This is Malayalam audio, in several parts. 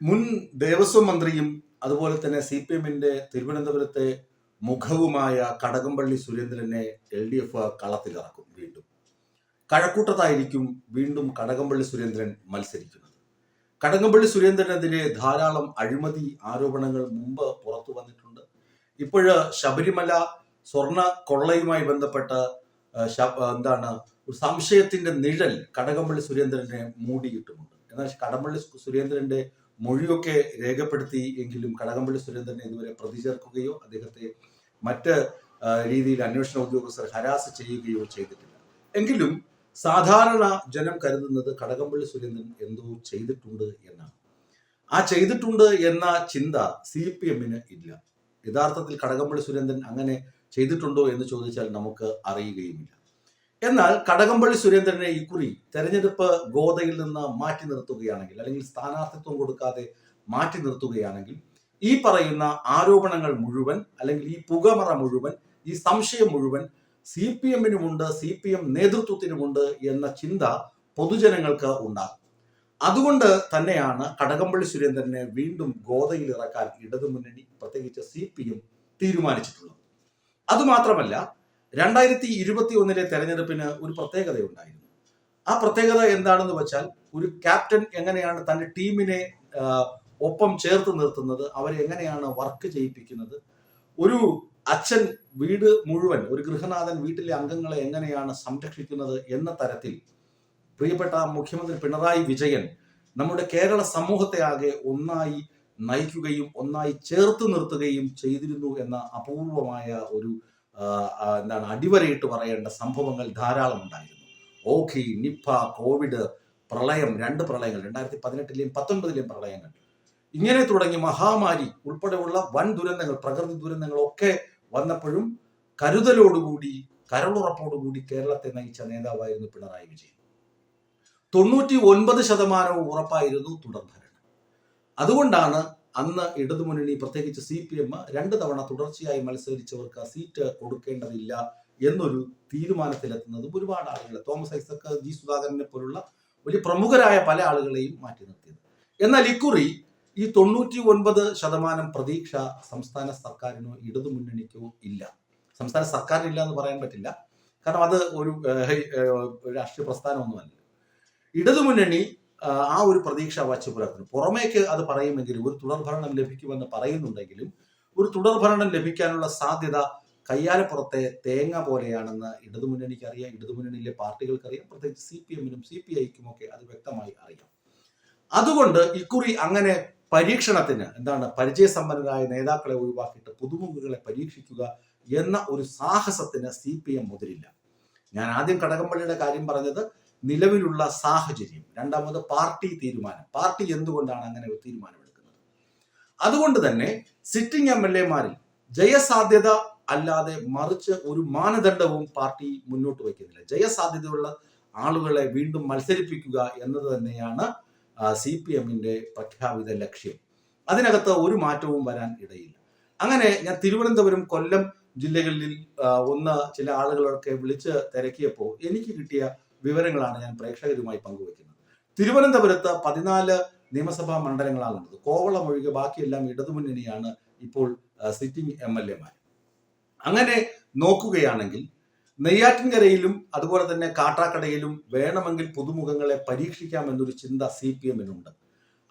മുൻ ദേവസ്വം മന്ത്രിയും അതുപോലെ തന്നെ സി പി എമ്മിന്റെ തിരുവനന്തപുരത്തെ മുഖവുമായ കടകംപള്ളി സുരേന്ദ്രനെ എൽ ഡി എഫ് കളത്തിലിറക്കും വീണ്ടും. കഴക്കൂട്ടത്തായിരിക്കും വീണ്ടും കടകംപള്ളി സുരേന്ദ്രൻ മത്സരിക്കുന്നത്. കടകംപള്ളി സുരേന്ദ്രനെതിരെ ധാരാളം അഴിമതി ആരോപണങ്ങൾ മുമ്പ് പുറത്തു വന്നിട്ടുണ്ട്. ഇപ്പോഴ് ശബരിമല സ്വർണ കൊള്ളയുമായി ബന്ധപ്പെട്ട എന്താണ് ഒരു സംശയത്തിന്റെ നിഴൽ കടകംപള്ളി സുരേന്ദ്രനെ മൂടിയിട്ടുമുണ്ട്. എന്നാൽ കടകംപള്ളി സുരേന്ദ്രന്റെ മൊഴിയൊക്കെ രേഖപ്പെടുത്തി എങ്കിലും കടകംപള്ളി സുരേന്ദ്രനെ ഇതുവരെ പ്രതി ചേർക്കുകയോ അദ്ദേഹത്തെ മറ്റ് രീതിയിൽ അന്വേഷണ ഉദ്യോഗസ്ഥർ ഹരാസ് ചെയ്യുകയോ ചെയ്തിട്ടില്ല. എങ്കിലും സാധാരണ ജനം കരുതുന്നത് കടകംപള്ളി സുരേന്ദ്രൻ എന്തോ ചെയ്തിട്ടുണ്ട് എന്നാണ്. ആ ചെയ്തിട്ടുണ്ട് എന്ന ചിന്ത സി പി എമ്മിന് ഇല്ല. യഥാർത്ഥത്തിൽ കടകംപള്ളി സുരേന്ദ്രൻ അങ്ങനെ ചെയ്തിട്ടുണ്ടോ എന്ന് ചോദിച്ചാൽ നമുക്ക് അറിയുകയുമില്ല. എന്നാൽ കടകംപള്ളി സുരേന്ദ്രനെ ഇക്കുറി തെരഞ്ഞെടുപ്പ് ഗോതയിൽ നിന്ന് മാറ്റി നിർത്തുകയാണെങ്കിൽ അല്ലെങ്കിൽ സ്ഥാനാർത്ഥിത്വം കൊടുക്കാതെ മാറ്റി നിർത്തുകയാണെങ്കിൽ ഈ പറയുന്ന ആരോപണങ്ങൾ മുഴുവൻ അല്ലെങ്കിൽ ഈ പുകമറ മുഴുവൻ ഈ സംശയം മുഴുവൻ സി പി എമ്മിനുമുണ്ട് സി പി എം നേതൃത്വത്തിനുമുണ്ട് എന്ന ചിന്ത പൊതുജനങ്ങൾക്ക് ഉണ്ടാകും. അതുകൊണ്ട് തന്നെയാണ് കടകംപള്ളി സുരേന്ദ്രനെ വീണ്ടും ഗോതയിൽ ഇറക്കാൻ ഇടതുമുന്നണി പ്രത്യേകിച്ച് സി പി എം തീരുമാനിച്ചിട്ടുള്ളത് അതുമാത്രമല്ല രണ്ടായിരത്തി ഇരുപത്തി ഒന്നിലെ തെരഞ്ഞെടുപ്പിന് ഒരു പ്രത്യേകതയുണ്ടായിരുന്നു ആ പ്രത്യേകത എന്താണെന്ന് വെച്ചാൽ ഒരു ക്യാപ്റ്റൻ എങ്ങനെയാണ് തന്റെ ടീമിനെ ഒപ്പം ചേർത്ത് നിർത്തുന്നത് അവരെ എങ്ങനെയാണ് വർക്ക് ചെയ്യിപ്പിക്കുന്നത് ഒരു അച്ഛൻ വീട് മുഴുവൻ ഒരു ഗൃഹനാഥൻ വീട്ടിലെ അംഗങ്ങളെ എങ്ങനെയാണ് സംരക്ഷിക്കുന്നത് എന്ന തരത്തിൽ പ്രിയപ്പെട്ട മുഖ്യമന്ത്രി പിണറായി വിജയൻ നമ്മുടെ കേരള സമൂഹത്തെ ആകെ ഒന്നായി നയിക്കുകയും ഒന്നായി ചേർത്ത് നിർത്തുകയും ചെയ്തിരുന്നു എന്ന അപൂർവമായ ഒരു എന്താണ് അടിവരയിട്ട് പറയേണ്ട സംഭവങ്ങൾ ധാരാളം ഉണ്ടായിരുന്നു. ഓഖി നിപ്പ കോവിഡ് പ്രളയം രണ്ട് പ്രളയങ്ങൾ രണ്ടായിരത്തി പതിനെട്ടിലെയും പത്തൊൻപതിലെയും പ്രളയങ്ങൾ. ഇങ്ങനെ തുടങ്ങി മഹാമാരി ഉൾപ്പെടെയുള്ള വൻ ദുരന്തങ്ങൾ പ്രകൃതി ദുരന്തങ്ങളൊക്കെ വന്നപ്പോഴും കരുതലോടുകൂടി കരളുറപ്പോടുകൂടി കേരളത്തെ നയിച്ച നേതാവായിരുന്നു പിണറായി വിജയൻ. തൊണ്ണൂറ്റി ഒൻപത് ശതമാനവും ഉറപ്പായിരുന്നു തുടർഭരണം അതുകൊണ്ടാണ് അന്ന് ഇടതുമുന്നണി പ്രത്യേകിച്ച് സി പി എം രണ്ട് തവണ തുടർച്ചയായി മത്സരിച്ചവർക്ക് സീറ്റ് കൊടുക്കേണ്ടതില്ല എന്നൊരു തീരുമാനത്തിലെത്തുന്നതും ഒരുപാട് ആളുകൾ തോമസ് ഐസക് ജി സുധാകരനെ പോലുള്ള വലിയ പ്രമുഖരായ പല ആളുകളെയും മാറ്റി നിർത്തിയത്. എന്നാൽ ഇക്കുറി ഈ തൊണ്ണൂറ്റി ഒൻപത് ശതമാനം പ്രതീക്ഷ സംസ്ഥാന സർക്കാരിനോ ഇടതുമുന്നണിക്കോ ഇല്ല. സംസ്ഥാന സർക്കാരിനില്ല എന്ന് പറയാൻ പറ്റില്ല. കാരണം അത് ഒരു രാഷ്ട്രീയ പ്രസ്ഥാനമൊന്നുമല്ല. ഇടതുമുന്നണി ആ, ഒരു പ്രതീക്ഷ വച്ചു പുലർത്തുന്നു. പുറമേക്ക് അത് പറയുമെങ്കിലും ഒരു തുടർഭരണം ലഭിക്കുമെന്ന് പറയുന്നുണ്ടെങ്കിലും ഒരു തുടർഭരണം ലഭിക്കാനുള്ള സാധ്യത കയ്യാലപ്പുറത്തെ തേങ്ങ പോലെയാണെന്ന് ഇടതുമുന്നണിക്ക് അറിയാം ഇടതുമുന്നണിയിലെ പാർട്ടികൾക്കറിയാം പ്രത്യേകിച്ച് സി പി എമ്മിനും സി പി ഐക്കും ഒക്കെ അത് വ്യക്തമായി അറിയാം. അതുകൊണ്ട് ഇക്കുറി അങ്ങനെ പരീക്ഷണത്തിന് എന്താണ് പരിചയസമ്പന്നരായ നേതാക്കളെ ഒഴിവാക്കിയിട്ട് പുതുമുഖങ്ങളെ പരീക്ഷിക്കുക എന്ന ഒരു സാഹസത്തിന് സി പി എം മുതിരില്ല. ഞാൻ ആദ്യം കടകംപള്ളിയുടെ കാര്യം പറഞ്ഞത് നിലവിലുള്ള സാഹചര്യം. രണ്ടാമത് പാർട്ടി തീരുമാനം. പാർട്ടി എന്തുകൊണ്ടാണ് അങ്ങനെ ഒരു തീരുമാനമെടുക്കുന്നത്? അതുകൊണ്ട് തന്നെ സിറ്റിംഗ് എം എൽ എമാരിൽ ജയസാധ്യത അല്ലാതെ മറിച്ച് ഒരു മാനദണ്ഡവും പാർട്ടി മുന്നോട്ട് വയ്ക്കുന്നില്ല. ജയസാധ്യതയുള്ള ആളുകളെ വീണ്ടും മത്സരിപ്പിക്കുക എന്നത് തന്നെയാണ് സി പി എമ്മിന്റെ പ്രഖ്യാപിത ലക്ഷ്യം. അതിനകത്ത് ഒരു മാറ്റവും വരാൻ ഇടയില്ല. അങ്ങനെ ഞാൻ തിരുവനന്തപുരം കൊല്ലം ജില്ലകളിൽ ഒന്ന് ചില ആളുകളൊക്കെ വിളിച്ച് തിരക്കിയപ്പോൾ എനിക്ക് കിട്ടിയ വിവരങ്ങളാണ് ഞാൻ പ്രേക്ഷകരുമായി പങ്കുവയ്ക്കുന്നത്. തിരുവനന്തപുരത്ത് പതിനാല് നിയമസഭാ മണ്ഡലങ്ങളാണുള്ളത്. കോവളം ഒഴികെ ബാക്കിയെല്ലാം ഇടതുമുന്നണിയാണ് ഇപ്പോൾ സിറ്റിംഗ് എം എൽ എമാർ. അങ്ങനെ നോക്കുകയാണെങ്കിൽ നെയ്യാറ്റിൻകരയിലും അതുപോലെ തന്നെ കാട്ടാക്കടയിലും വേണമെങ്കിൽ പുതുമുഖങ്ങളെ പരീക്ഷിക്കാം എന്നൊരു ചിന്ത സി പി എമ്മിനുണ്ട്.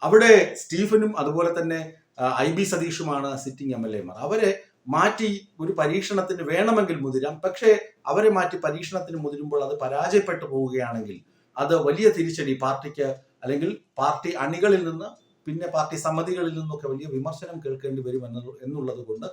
അവിടെ സ്റ്റീഫനും അതുപോലെ തന്നെ ഐ ബി സതീഷുമാണ് സിറ്റിംഗ് എം എൽ എമാർ അവരെ മാറ്റി ഒരു പരീക്ഷണത്തിന് വേണമെങ്കിൽ മുതിരാം. പക്ഷേ അവരെ മാറ്റി പരീക്ഷണത്തിന് മുതിരുമ്പോൾ അത് പരാജയപ്പെട്ടു പോവുകയാണെങ്കിൽ അത് വലിയ തിരിച്ചടി പാർട്ടിക്ക് അല്ലെങ്കിൽ പാർട്ടി അണികളിൽ നിന്ന് പിന്നെ പാർട്ടി സമിതികളിൽ നിന്നൊക്കെ വലിയ വിമർശനം കേൾക്കേണ്ടി വരും എന്നത് എന്നുള്ളത് കൊണ്ട്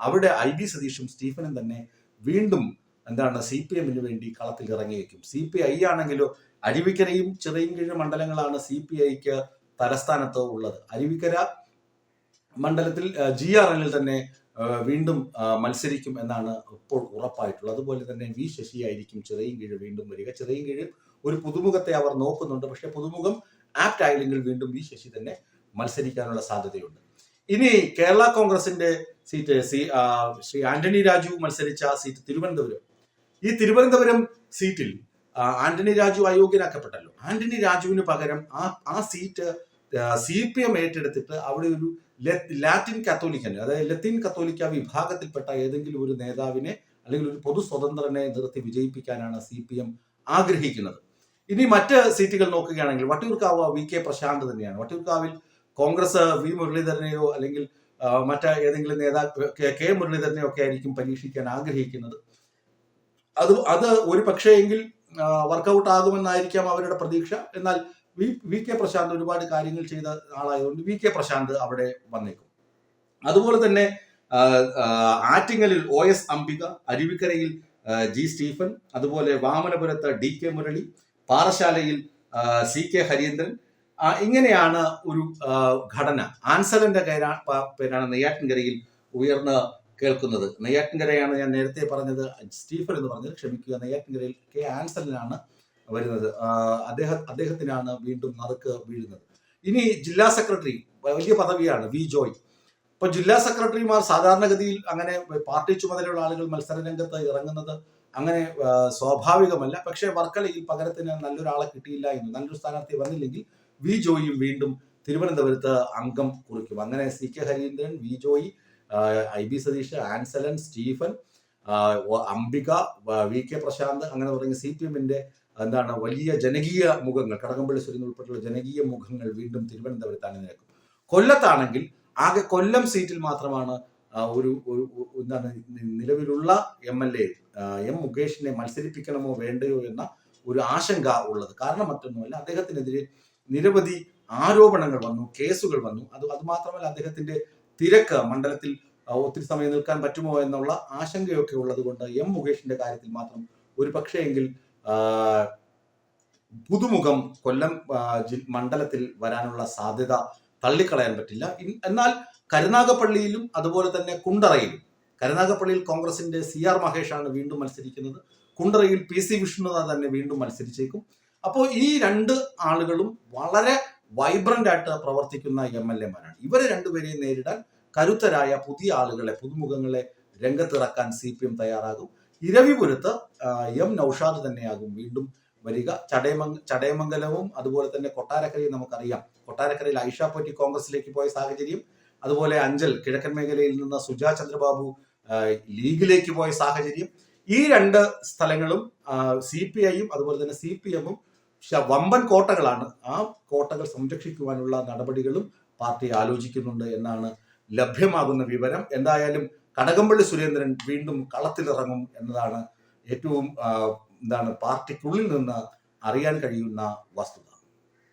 അവിടെ ഐ ബി സതീഷും സ്റ്റീഫനും തന്നെ വീണ്ടും എന്താണ് സി പി എമ്മിന് വേണ്ടി കളത്തിൽ ഇറങ്ങിയേക്കും. സി പി ഐ ആണെങ്കിലോ അരുവിക്കരയും ചിറയിൻകീഴ് മണ്ഡലങ്ങളാണ് സി പി ഐക്ക് തലസ്ഥാനത്ത് ഉള്ളത്. അരുവിക്കര മണ്ഡലത്തിൽ ജി ആർ എല്ലിൽ തന്നെ വീണ്ടും മത്സരിക്കും എന്നാണ് ഇപ്പോൾ ഉറപ്പായിട്ടുള്ളത്. അതുപോലെ തന്നെ വി ശശി ശശിയായിരിക്കും ചിറയിൻകീഴ് വീണ്ടും വരിക. ചിറയിൻകീഴ് ഒരു പുതുമുഖത്തെ അവർ നോക്കുന്നുണ്ട്. പക്ഷേ പുതുമുഖം ആപ്റ്റ് ആയില്ലെങ്കിൽ വീണ്ടും വി ശശി തന്നെ മത്സരിക്കാനുള്ള സാധ്യതയുണ്ട്. ഇനി കേരള കോൺഗ്രസിന്റെ സീറ്റ് സി ശ്രീ ആന്റണി രാജു മത്സരിച്ച സീറ്റ് തിരുവനന്തപുരം. ഈ തിരുവനന്തപുരം സീറ്റിൽ ആന്റണി രാജു അയോഗ്യനാക്കപ്പെട്ടല്ലോ. ആന്റണി രാജുവിന് പകരം ആ ആ സീറ്റ് സി പി എം ഏറ്റെടുത്തിട്ട് അവിടെ ഒരു ലാറ്റിൻ കത്തോലിക്കൻ അതായത് ലത്തീൻ കത്തോലിക്ക വിഭാഗത്തിൽപ്പെട്ട ഏതെങ്കിലും ഒരു നേതാവിനെ അല്ലെങ്കിൽ ഒരു പൊതു സ്വതന്ത്രനെ നിർത്തി വിജയിപ്പിക്കാനാണ് സി പി എം ആഗ്രഹിക്കുന്നത്. ഇനി മറ്റ് സീറ്റുകൾ നോക്കുകയാണെങ്കിൽ വട്ടിയൂർക്കാവ് വി കെ പ്രശാന്ത് തന്നെയാണ്. വട്ടിയൂർക്കാവിൽ കോൺഗ്രസ് വി മുരളീധരനെയോ അല്ലെങ്കിൽ മറ്റ ഏതെങ്കിലും കെ കെ മുരളീധരനെയോ ഒക്കെ ആയിരിക്കും പരീക്ഷിക്കാൻ ആഗ്രഹിക്കുന്നത്. അത് അത് ഒരു പക്ഷേ എങ്കിൽ വർക്കൗട്ട് ആകുമെന്നായിരിക്കാം അവരുടെ പ്രതീക്ഷ. എന്നാൽ വി കെ പ്രശാന്ത് ഒരുപാട് കാര്യങ്ങൾ ചെയ്ത ആളായതുകൊണ്ട് വി കെ പ്രശാന്ത് അവിടെ വന്നേക്കും. അതുപോലെ തന്നെ ആറ്റിങ്ങലിൽ ഒ എസ് അംബിക അരുവിക്കരയിൽ ജി സ്റ്റീഫൻ അതുപോലെ വാമനപുരത്ത് ഡി കെ മുരളി പാറശാലയിൽ സി കെ ഹരീന്ദ്രൻ ഇങ്ങനെയാണ് ഒരു ഘടന. ആൻസലന്റെ പേരാ- പേരാണ് നെയ്യാറ്റിൻകരയിൽ ഉയർന്ന് കേൾക്കുന്നത്. നെയ്യാറ്റിൻകരയാണ് ഞാൻ നേരത്തെ പറഞ്ഞത് സ്റ്റീഫൻ എന്ന് പറഞ്ഞത്. ക്ഷമിക്കുക നെയ്യാറ്റിൻകരയിൽ കെ ആൻസലിനാണ് വരുന്നത്. അദ്ദേഹ അദ്ദേഹം അദ്ദേഹത്തിനാണ് വീണ്ടും നറുക്ക് വീഴുന്നത്. ഇനി ജില്ലാ സെക്രട്ടറി വലിയ പദവിയാണ് വി ജോയ്. ഇപ്പൊ ജില്ലാ സെക്രട്ടറിമാർ സാധാരണഗതിയിൽ അങ്ങനെ പാർട്ടി ചുമതലയുള്ള ആളുകൾ മത്സര രംഗത്ത് ഇറങ്ങുന്നത് അങ്ങനെ സ്വാഭാവികമല്ല. പക്ഷേ വർക്കലയിൽ പകരത്തിന് നല്ലൊരാളെ കിട്ടിയില്ല എന്ന് നല്ലൊരു സ്ഥാനാർത്ഥി വന്നില്ലെങ്കിൽ വി ജോയിയും വീണ്ടും തിരുവനന്തപുരത്ത് അംഗം കുറിക്കും. അങ്ങനെ C K Harindran V Joy I B Satheesh Ansalan Stephen Ambika V K Prasanth അങ്ങനെ തുടങ്ങിയ സി പി എമ്മിന്റെ എന്താണ് വലിയ ജനകീയ മുഖങ്ങൾ കടകംപള്ളി സുരേന്ദ്രൻ ഉൾപ്പെടെയുള്ള ജനകീയ മുഖങ്ങൾ വീണ്ടും തിരുവനന്തപുരത്ത് അണിനിരക്കും കൊല്ലത്താണെങ്കിൽ ആകെ കൊല്ലം സീറ്റിൽ മാത്രമാണ് ഒരു ഒരു എന്താണ് നിലവിലുള്ള എം എൽ എ എം മുകേഷിനെ മത്സരിപ്പിക്കണമോ വേണ്ടയോ എന്ന ഒരു ആശങ്ക ഉള്ളത്. കാരണം മറ്റൊന്നുമല്ല അദ്ദേഹത്തിനെതിരെ നിരവധി ആരോപണങ്ങൾ വന്നു കേസുകൾ വന്നു. അത് അത് മാത്രമല്ല അദ്ദേഹത്തിന്റെ തിരക്ക് മണ്ഡലത്തിൽ ഒത്തിരി സമയം നിൽക്കാൻ പറ്റുമോ എന്നുള്ള ആശങ്കയൊക്കെ ഉള്ളത് കൊണ്ട് എം മുകേഷിന്റെ കാര്യത്തിൽ മാത്രം ഒരു പക്ഷേ എങ്കിൽ പുതുമുഖം കൊല്ലം മണ്ഡലത്തിൽ വരാനുള്ള സാധ്യത തള്ളിക്കളയാൻ പറ്റില്ല. എന്നാൽ കരുനാഗപ്പള്ളിയിലും അതുപോലെ തന്നെ കുണ്ടറയിലും കരുനാഗപ്പള്ളിയിൽ കോൺഗ്രസിന്റെ സി ആർ മഹേഷാണ് വീണ്ടും മത്സരിക്കുന്നത്. കുണ്ടറയിൽ പി സി വിഷ്ണുനാഥ് തന്നെ വീണ്ടും മത്സരിച്ചേക്കും. അപ്പോൾ ഈ രണ്ട് ആളുകളും വളരെ വൈബ്രന്റ് ആയിട്ട് പ്രവർത്തിക്കുന്ന എം എൽ എമാരാണ്. ഇവരെ രണ്ടുപേരെയും നേരിടാൻ കരുത്തരായ പുതിയ ആളുകളെ പുതുമുഖങ്ങളെ രംഗത്തിറക്കാൻ സി പി എം തയ്യാറാകും. ഇരവിപുരത്ത് എം നൌഷാദ് തന്നെയാകും വീണ്ടും വരിക. ചടയമംഗ ചടയമംഗലവും അതുപോലെ തന്നെ കൊട്ടാരക്കരയും നമുക്കറിയാം. കൊട്ടാരക്കരയിൽ ഐഷ പോറ്റി കോൺഗ്രസിലേക്ക് പോയ സാഹചര്യം അതുപോലെ അഞ്ചൽ കിഴക്കൻ മേഖലയിൽ നിന്ന് സുജാ ചന്ദ്രബാബു ലീഗിലേക്ക് പോയ സാഹചര്യം. ഈ രണ്ട് സ്ഥലങ്ങളും സി പി ഐയും അതുപോലെ തന്നെ സി പി എമ്മും വമ്പൻ കോട്ടകളാണ്. ആ കോട്ടകൾ സംരക്ഷിക്കുവാനുള്ള നടപടികളും പാർട്ടി ആലോചിക്കുന്നുണ്ട് എന്നാണ് ലഭ്യമാകുന്ന വിവരം. എന്തായാലും കടകംപള്ളി സുരേന്ദ്രൻ വീണ്ടും കളത്തിലിറങ്ങും എന്നതാണ് ഏറ്റവും എന്താണ് പാർട്ടിക്കുള്ളിൽ നിന്ന് അറിയാൻ കഴിയുന്ന വസ്തുത.